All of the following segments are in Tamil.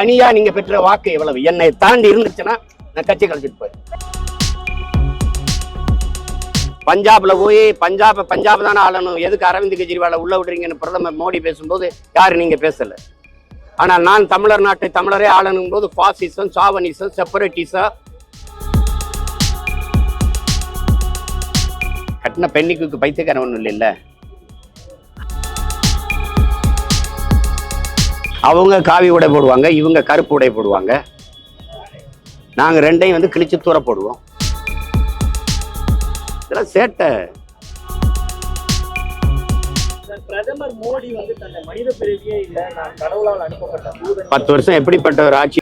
தனியா நீங்க பெற்ற வாக்கு எவ்வளவு? என்னை தாண்டி இருந்துச்சுன்னா நான் கட்சி கழிச்சிட்டு போயிருக்கேன் பஞ்சாப்ல போய் பஞ்சாப் பஞ்சாப் தானே ஆளணும். எதுக்கு அரவிந்த் கெஜ்ரிவாலை உள்ள விடுறீங்கன்னு பிரதமர் மோடி பேசும்போது யாரு நீங்க பேசல. ஆனால் நான் தமிழர் நாட்டை தமிழரே ஆளணும் போது பாசிசம் சாவனிசம் செப்பரேட்டிசம் கட்டின பெண்ணிக்கு பைத்தியக்காரன் ஒன்றும் இல்லைல்ல. அவங்க காவி உடை போடுவாங்க இவங்க கருப்பு உடை போடுவாங்க. நாங்க ரெண்டையும் வந்து கிழிச்சு தூர போடுவோம். இதெல்லாம் சேட்டை. சார், பிரதமர் மோடி வந்து தன்னை மனித பிறவியே இல்ல நான் கடவுளால் அனுப்பப்பட்ட தூதன் பத்து வருஷம் எப்படிப்பட்ட ஒரு ஆட்சி?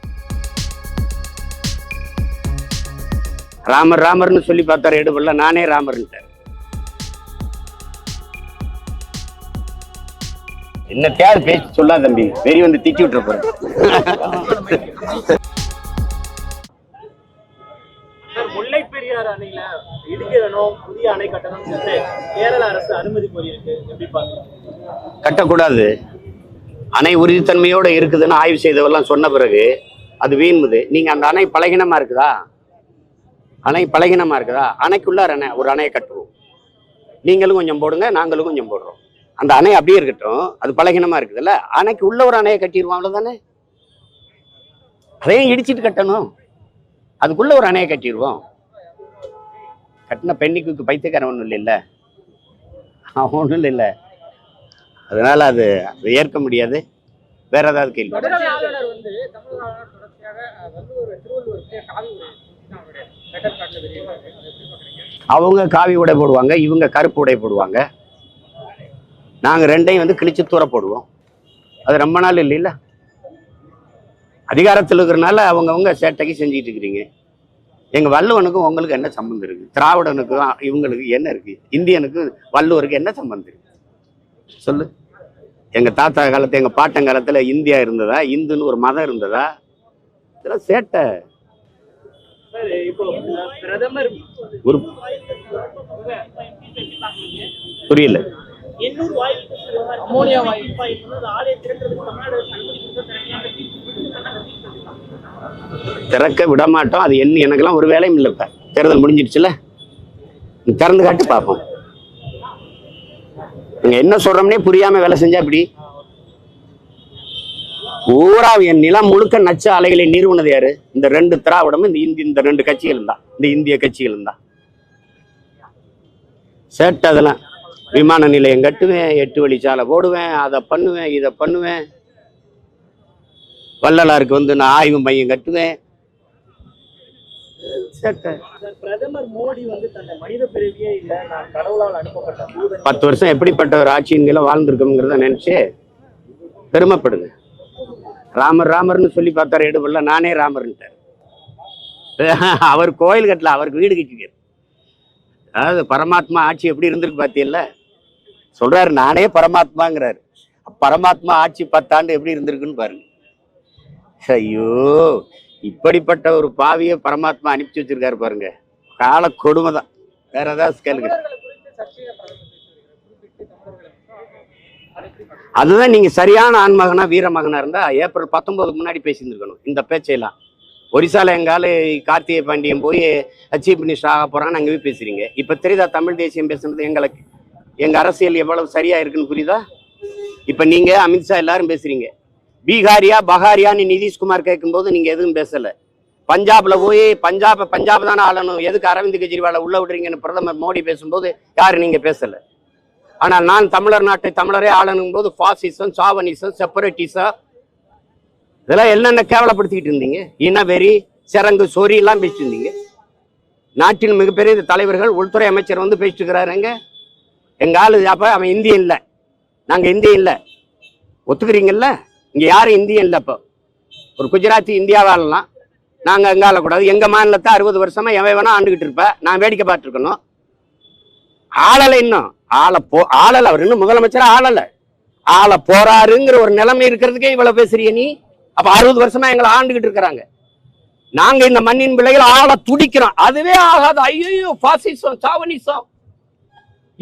ராமர் ராமர்னு சொல்லி பார்த்தாரு எடுபடல. நானே ராமர்ன்ட்டேன் என்ன தேவை பேச்சு சொல்லாத தம்பி. வெறி வந்து திட்டி விட்டுற போறேன். முல்லை பெரியாறு அணையில இடிக்கிறனும் புதிய அணை கட்டணும் கேரள அரசு அனுமதி கோரியிருக்கு. எப்படி கட்டக்கூடாது. அணை உறுதித்தன்மையோட இருக்குதுன்னு ஆய்வு செய்தவெல்லாம் சொன்ன பிறகு அது வீண்முது நீங்க அந்த அணை பலகீனமா இருக்குதா? அணை பலகீனமா இருக்குதா? அணைக்குள்ளார அணை ஒரு அணையை கட்டுவோம். நீங்களும் கொஞ்சம் போடுங்க நாங்களும் கொஞ்சம் போடுறோம். அந்த அணை அப்படியே இருக்கட்டும் அது பலகீனமா இருக்குதுல்ல? அணைக்கு உள்ள ஒரு அணையை கட்டிடுவோம் அவ்வளவுதானே? அதையும் இடிச்சிட்டு கட்டணும். அதுக்குள்ள ஒரு அணையை கட்டிடுவோம். கட்டின பெண்ணிக்கு பைத்தியக்காரன் ஒன்றும் இல்லைல்ல? ஒன்றும் இல்லை அதனால அது அது ஏற்க முடியாது. வேற ஏதாவது கேள்வி? அவங்க காவி உடை போடுவாங்க இவங்க கருப்பு உடை போடுவாங்க. நாங்க ரெண்டையும் வந்து கிழிச்சு தூர போடுவோம். அது ரொம்ப நாள் இல்லைல்ல? அதிகாரத்தில் இருக்கிறனால அவங்கவுங்க சேட்டைக்கு செஞ்சுக்கிட்டு இருக்கிறீங்க. எங்க வள்ளுவனுக்கும் உங்களுக்கு என்ன சம்பந்தம் இருக்கு? திராவிடனுக்கும் இவங்களுக்கு என்ன இருக்கு? இந்தியனுக்கு வள்ளுவருக்கு என்ன சம்பந்தம் இருக்கு? சொல்லு. எங்க தாத்தா காலத்து எங்க பாட்டன் காலத்துல இந்தியா இருந்ததா? இந்துன்னு ஒரு மதம் இருந்ததா? இதெல்லாம் சேட்டை. ஒரு புரியல. எண்ணூர் வாயு அமோனியா வாயு என்பது ஆலையை திறக்கிறதுக்கு தமிழ்நாடு அனுமதி கொடுத்த தனியாக திறக்க விட மாட்டோம். அது என்ன எனக்கெல்லாம் ஒரு வேலையும் இல்லை இப்ப. தேர்தல் முடிஞ்சிடுச்சுல. நீ திறந்து காட்டு பார்ப்போம் நீங்க என்ன சொல்றோம்னே புரியாம வேலை செஞ்சா இப்படி பூரா என் நிலம் முழுக்க நச்ச அலைகளை நிறுவனது யாரு? இந்த ரெண்டு திராவிடமும் இந்த இந்தி இந்த ரெண்டு கட்சிகளும் தான். இந்த இந்திய கட்சிகளும் தான். சேட்டை அதெல்லாம். விமான நிலையம் கட்டுவேன் எட்டு வழிச்சாலை போடுவேன் அதை பண்ணுவேன் இதை பண்ணுவேன். வள்ளலாருக்கு வந்து நான் ஆய்வு மையம் கட்டுவேன். சேட்டை சார், பிரதமர் மோடி வந்து தன்னை மனித பிறவியே இல்ல நான் கடவுளால் அனுப்பப்பட்ட தூதன் பத்து வருஷம் எப்படிப்பட்ட ஒரு ஆட்சியின் வாழ்ந்திருக்கோங்கிறத நினைச்சு பெருமைப்படுங்க ராமர் ராமர்னு சொல்லி பார்த்தாரு எடுபடல நானே ராமர்ன்ட்டார். அவர் கோயில் கட்டல அவருக்கு வீடு கட்டிக்காரு அதாவது பரமாத்மா ஆட்சி எப்படி இருந்திருக்கு பாத்தியல்ல சொல்றாரு நானே பரமாத்மாங்கிறாரு. பரமாத்மா ஆட்சி பத்தாண்டு எப்படி இருந்திருக்குன்னு பாருங்க. ஐயோ இப்படிப்பட்ட ஒரு பாவியை பரமாத்மா அனுப்பிச்சு வச்சிருக்காரு பாருங்க. கால கொடுமை தான். வேற ஏதாவது கேளுங்க. அதுதான் நீங்க சரியான ஆண்மகனா வீரமகனா இருந்தா ஏப்ரல் பத்தொன்பதுக்கு முன்னாடி பேசியிருந்துருக்கணும் இந்த பேச்சையெல்லாம். ஒரிசால எங்கால கார்த்திகை பாண்டியன் போய் சீஃப் மினிஸ்டர் ஆக போறான்னு அங்கே போய் பேசுறீங்க. இப்ப தெரியுதா தமிழ் தேசியம் பேசுனது எங்களுக்கு? எங்கள் அரசியல் எவ்வளவு சரியாக இருக்குன்னு புரியுதா? இப்போ நீங்கள் அமித்ஷா எல்லாரும் பேசுகிறீங்க பீகாரியா பஹாரியான்னு நிதிஷ்குமார் கேட்கும்போது நீங்கள் எதுவும் பேசலை. பஞ்சாபில் போய் பஞ்சாப் பஞ்சாப் தானே ஆளணும். எதுக்கு அரவிந்த் கெஜ்ரிவாலை உள்ள விடுறீங்கன்னு பிரதமர் மோடி பேசும்போது யாரும் நீங்கள் பேசலை. ஆனால் நான் தமிழர் நாட்டை தமிழரே ஆளணும் போது ஃபாசிசம் சாவனிசம் செப்பரேட்டிசம் இதெல்லாம் என்னென்ன கேவலப்படுத்திக்கிட்டு இருந்தீங்க? இனவெறி சிறங்கு சொறி எல்லாம் பேசிட்டு இருந்தீங்க. நாட்டின் மிகப்பெரிய தலைவர்கள் உள்துறை அமைச்சர் வந்து பேசிட்டு இருக்கிறாருங்க எங்க ஆளு அப்ப அவன் இந்தியன் இல்லை. நாங்க இந்தியன் இல்லை. ஒத்துக்கிறீங்கல்ல? இங்க யாரும் இந்தியன் இல்லை இப்போ ஒரு குஜராத்தி இந்தியாவை ஆளலாம் நாங்க அங்க ஆளக்கூடாது எங்க மாநிலத்தை அறுபது வருஷமா எவன் வேணா ஆண்டுகிட்டு இருப்ப. நான் வேடிக்கை பார்த்துருக்கணும். ஆளலை இன்னும். ஆள போ ஆளல. அவர் இன்னும் முதலமைச்சராக ஆளல. ஆள போறாருங்கிற ஒரு நிலைமை இருக்கிறதுக்கே இவ்வளவு பேசுறிய நீ? அப்ப அறுபது வருஷமா எங்களை ஆண்டுகிட்டு இருக்கிறாங்க. நாங்க இந்த மண்ணின் பிள்ளைகள் ஆள துடிக்கிறோம். அதுவே ஆகாது. ஐயோ பாசிசம் சாவனிசம்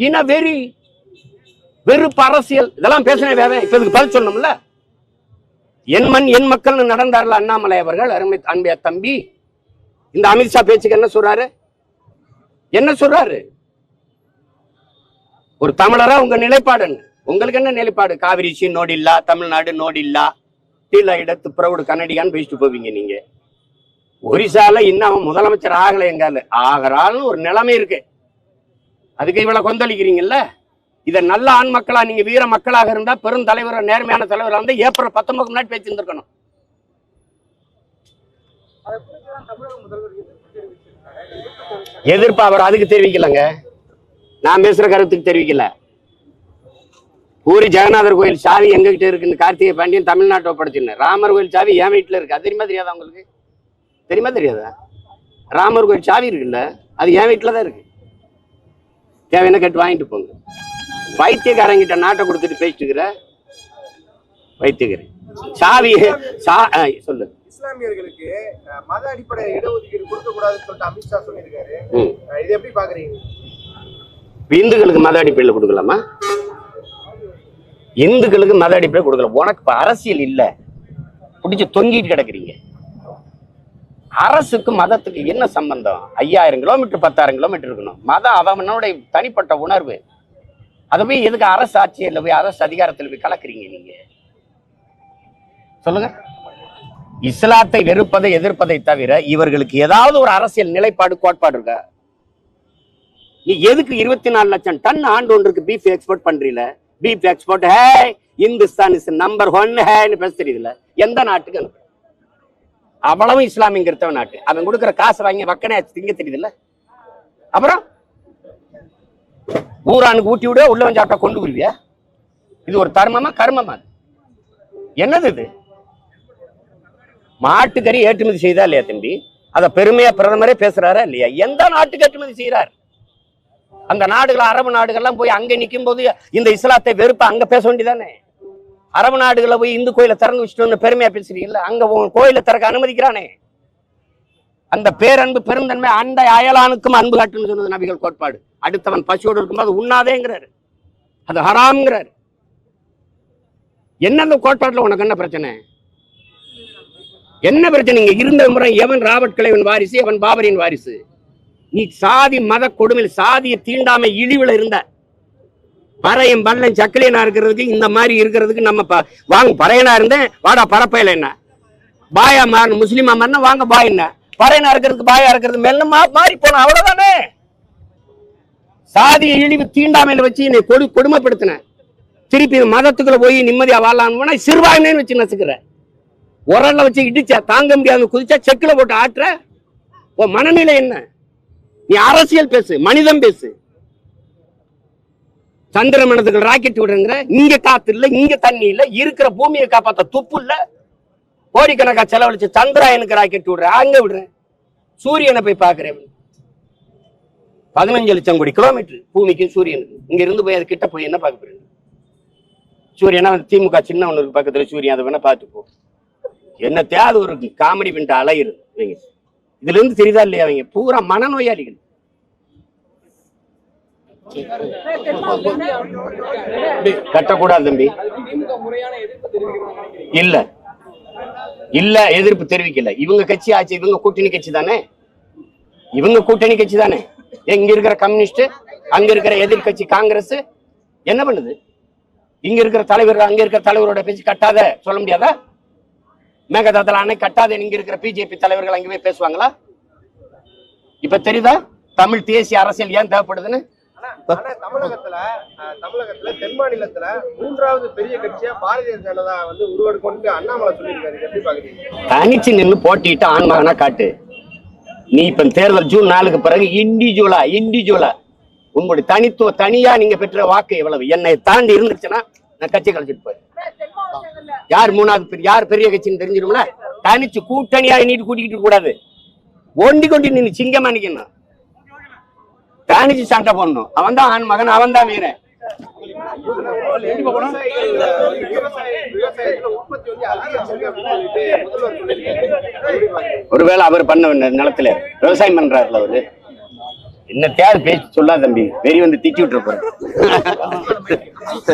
இன வெறி வெறுப்பு அரசியல் இதெல்லாம் பேசினே வேற இப்ப இதுக்கு பதில் சொல்லணும்ல? என் மண் என் மக்கள்னு நடந்தார்ல அண்ணாமலை அவர்கள் அருமை அன்பைய தம்பி. இந்த அமித்ஷா பேச்சுக்கு என்ன சொல்றாரு? என்ன சொல்றாரு? ஒரு தமிழரா உங்க நிலைப்பாடு உங்களுக்கு என்ன நிலைப்பாடு? காவிரி சி நோடில்லா தமிழ்நாடு நோடில்லா? கீழ இடத்து பிரவுடு கன்னடியான்னு பேசிட்டு போவீங்க நீங்க. ஒரிசால இன்னும் முதலமைச்சர் ஆகலை எங்கால. ஆகிறாள்னு ஒரு நிலைமை இருக்கு. அதுக்கு இவ்வளவு கொந்தளிக்கிறீங்கல்ல? இதை நல்ல ஆண் மக்களா நீங்க வீர மக்களாக இருந்தா பெரும் தலைவர நேர்மையான தலைவரா வந்து ஏப்ரல் பத்தொன்பது முன்னாடி பேசியிருந்திருக்கணும். அதை எதிர்ப்பு அவர் அதுக்கு தெரிவிக்கலங்க. நான் பேசுற கருத்துக்கு தெரிவிக்கல. பூரி ஜெகநாதர் கோயில் சாவி எங்ககிட்ட இருக்குன்னு கார்த்திகை பாண்டியன் தமிழ்நாட்டை ஒப்படைச்சிருந்தேன் ராமர் கோயில் சாவி என் வீட்டில் இருக்கு. அது தெரியுமா தெரியாதா உங்களுக்கு? தெரியுமா தெரியாதா? ராமர் கோயில் சாவி இருக்குல்ல? அது என் வீட்டுல தான் இருக்கு. தேவையான கேட்டு வாங்கிட்டு போங்க. வைத்தியக்காரங்கிட்ட நாட்டை கொடுத்துட்டு பேசிட்டு இருக்கிற வைத்தியக்காரன் சாவி சா சொல்லு. இஸ்லாமியர்களுக்கு மத அடிப்படை இடஒதுக்கீடு கொடுக்க கூடாதுன்னு சொல்லிட்டு அமித்ஷா சொல்லியிருக்காரு. இதை எப்படி பாக்குறீங்க? இந்துக்களுக்கு மத அடிப்படையில் கொடுக்கலாமா? இந்துக்களுக்கு மத அடிப்படையில் கொடுக்கலாம் உனக்கு இப்ப அரசியல் இல்ல. பிடிச்சு தொங்கிட்டு கிடக்குறீங்க. அரசுக்கு மதத்துக்கு என்ன சம்பந்தம்? ஐயாயிரம் கிலோமீட்டர் பத்தாயிரம் கிலோமீட்டர் இருக்கணும். மதம் அவனுடைய தனிப்பட்ட உணர்வு. அதை போய் எதுக்கு அரசு ஆட்சியில் போய் அரசு அதிகாரத்தில் போய் கலக்குறீங்க நீங்க? சொல்லுங்க. இஸ்லாத்தை வெறுப்பதை எதிர்ப்பதை தவிர இவர்களுக்கு ஏதாவது ஒரு அரசியல் நிலைப்பாடு கோட்பாடு இருக்கா? நீ எதுக்கு இருபத்தி நாலு லட்சம் டன் ஆண்டு ஒன்றுக்கு பீஃப் எக்ஸ்போர்ட் பண்றீல? Beef export hey Hindustan is number one ஹேன்னு பேச தெரியுதுல. எந்த நாட்டுக்கு அனுப்பு அவ்வளவும் இஸ்லாமிய கிறிஸ்தவ நாட்டு. அவன் கொடுக்குற காசு வாங்கி வக்கனே திங்க தெரியுதுல்ல? அப்புறம்? ஊரானுக்கு ஊட்டி விட உள்ள வந்து சாப்பிட்டா கொண்டு வருவியா இது ஒரு தர்மமா கர்மமா? என்னது இது? மாட்டுக்கறி ஏற்றுமதி செய்தா இல்லையா தம்பி? அத பெருமையா பிரதமரே பேசுறாரா இல்லையா? எந்த நாட்டுக்கு ஏற்றுமதி செய்யறாரு அந்த நாடுகள் அரபு நாடுகள்லாம் போய் அங்க நிற்கும் போது இந்த இஸ்லாத்தை வெறுப்ப அங்க பேச வேண்டியதானே? அரபு நாடுகளை போய் இந்து கோயிலை திறந்து வச்சுட்டு வந்து பெருமையா பேசுறீங்கல்ல அங்க உன் கோயிலை திறக்க அனுமதிக்கிறானே. அந்த பேரன்பு பெருந்தன்மை அந்த அயலானுக்கும் அன்பு காட்டுன்னு சொன்னது நபிகள் கோட்பாடு. அடுத்தவன் பசியோடு இருக்கும்போது உண்ணாதேங்கிறாரு. அது ஹராம்ங்கிறாரு. என்ன அந்த கோட்பாட்டுல உனக்கு என்ன பிரச்சனை? என்ன பிரச்சனை? இங்க இருந்த முறை எவன் ராபர்ட் கிளைவன் வாரிசு எவன் பாபரின் வாரிசு? நீ சாதி மத கொடுமையில் சாதிய தீண்டாமை இழிவுல இருந்த பறையும் பல்லம் சக்கிலியனா இருக்கிறதுக்கு இந்த மாதிரி இருக்கிறதுக்கு நம்ம ப- வாங்க பறையனா இருந்தேன் வாடா பரப்பையில என்ன? பாயா மாறணும் முஸ்லீமா மாறினா வாங்க பாய் என்ன? பறையனா இருக்கிறதுக்கு பாயா இருக்கிறது மெல்ல மா- மாறி போன அவ்வளவுதானே? சாதிய இழிவு தீண்டாமையில வச்சு என்னை கொடு கொடுமைப்படுத்தின திருப்பி மதத்துக்குள்ள போய் நிம்மதியா வாழலாம்னு சிறுபான்மைன்னு வச்சு நசுக்கிற. உரல்ல வச்சு இடிச்சா தாங்க முடியாத குதிச்சா செக்குல போட்டு ஆட்டுற. உன் மனநிலை என்ன? நீ அரசியல் பேசு மனிதம் பேசு. சந்திர மனதுக்கு ராக்கெட் விடுங்கிற இங்க காத்து இல்ல இங்க தண்ணி இல்ல இருக்கிற பூமியை காப்பாத்த துப்பு இல்ல. கோடிக்கணக்கா செலவழிச்சு சந்திராயனுக்கு ராக்கெட் விடுறேன் அங்க விடுறேன். சூரியனை போய் பாக்குறேன் பதினஞ்சு லட்சம் கோடி கிலோமீட்டர் பூமிக்கு சூரியனுக்கு. இங்க இருந்து போய் அது கிட்ட போய் என்ன பார்க்க போறேன் சூரியனா திமுக சின்ன ஒன்று பக்கத்துல சூரியன் அதை வேணா பார்த்து என்ன தேவை ஒரு காமெடி பண்ணிட்டு அலையுது இதுல இருந்து தெரியுதா இல்லையா அவங்க பூரா மனநோயாளிகள். கட்டக்கூடாது தம்பி. இல்ல. இல்ல எதிர்ப்பு தெரிவிக்கல. இவங்க கட்சி ஆச்சு இவங்க கூட்டணி கட்சி தானே? இவங்க கூட்டணி கட்சி தானே? இங்க இருக்கிற கம்யூனிஸ்ட் அங்க இருக்கிற எதிர்கட்சி காங்கிரஸ் என்ன பண்ணுது? இங்க இருக்கிற தலைவர் அங்க இருக்கிற தலைவரோட பேச்சு கட்டாத சொல்ல முடியாதா? மேகதாதல அணை கட்டாத இங்க இருக்கிற பிஜேபி தலைவர்கள் அங்க போய் பேசுவாங்களா? இப்ப தெரியுதா? தமிழ் தேசிய அரசியல் ஏன் தேவைப்படுதுன்னு? தமிழகத்துல தமிழகத்துல தென் மாநிலத்துல மூன்றாவது பெரிய கட்சியா பாரதிய ஜனதா வந்து உருவெடுக்கொண்டு அண்ணாமலை சொல்லியிருக்காரு. எப்படி பாக்குறீங்க? தனிச்சு நின்று போட்டிட்டு ஆன்மகனா காட்டு. நீ இப்ப தேர்தல் ஜூன் நாலுக்கு பிறகு இண்டிவிஜுவலா இண்டிவிஜுவலா உங்களுடைய தனித்துவ தனியா நீங்க பெற்ற வாக்கு எவ்வளவு? என்னை தாண்டி இருந்துச்சுன்னா நான் கட்சி கலைச்சிட்டு போய் யார் மூணாவது யார் பெரிய கட்சின்னு தெரிஞ்சிடும்ல? தனிச்சு கூட்டணியா நீட்டு கூட்டிக்கிட்டு கூடாது. ஒண்டி கொண்டு நின்று சிங்கமா நிக்கணும். தனிச்சு சண்டை போடணும். அவன் தான் ஆண் மகன் அவன் தான் வீரன். ஒருவேளை அவர் பண்ண நிலத்துல விவசாயம் பண்றாருல அவரு. என்ன தேவை பேச்சு சொல்லாத தம்பி. வெறி வந்து திட்டி விட்டுற போறேன்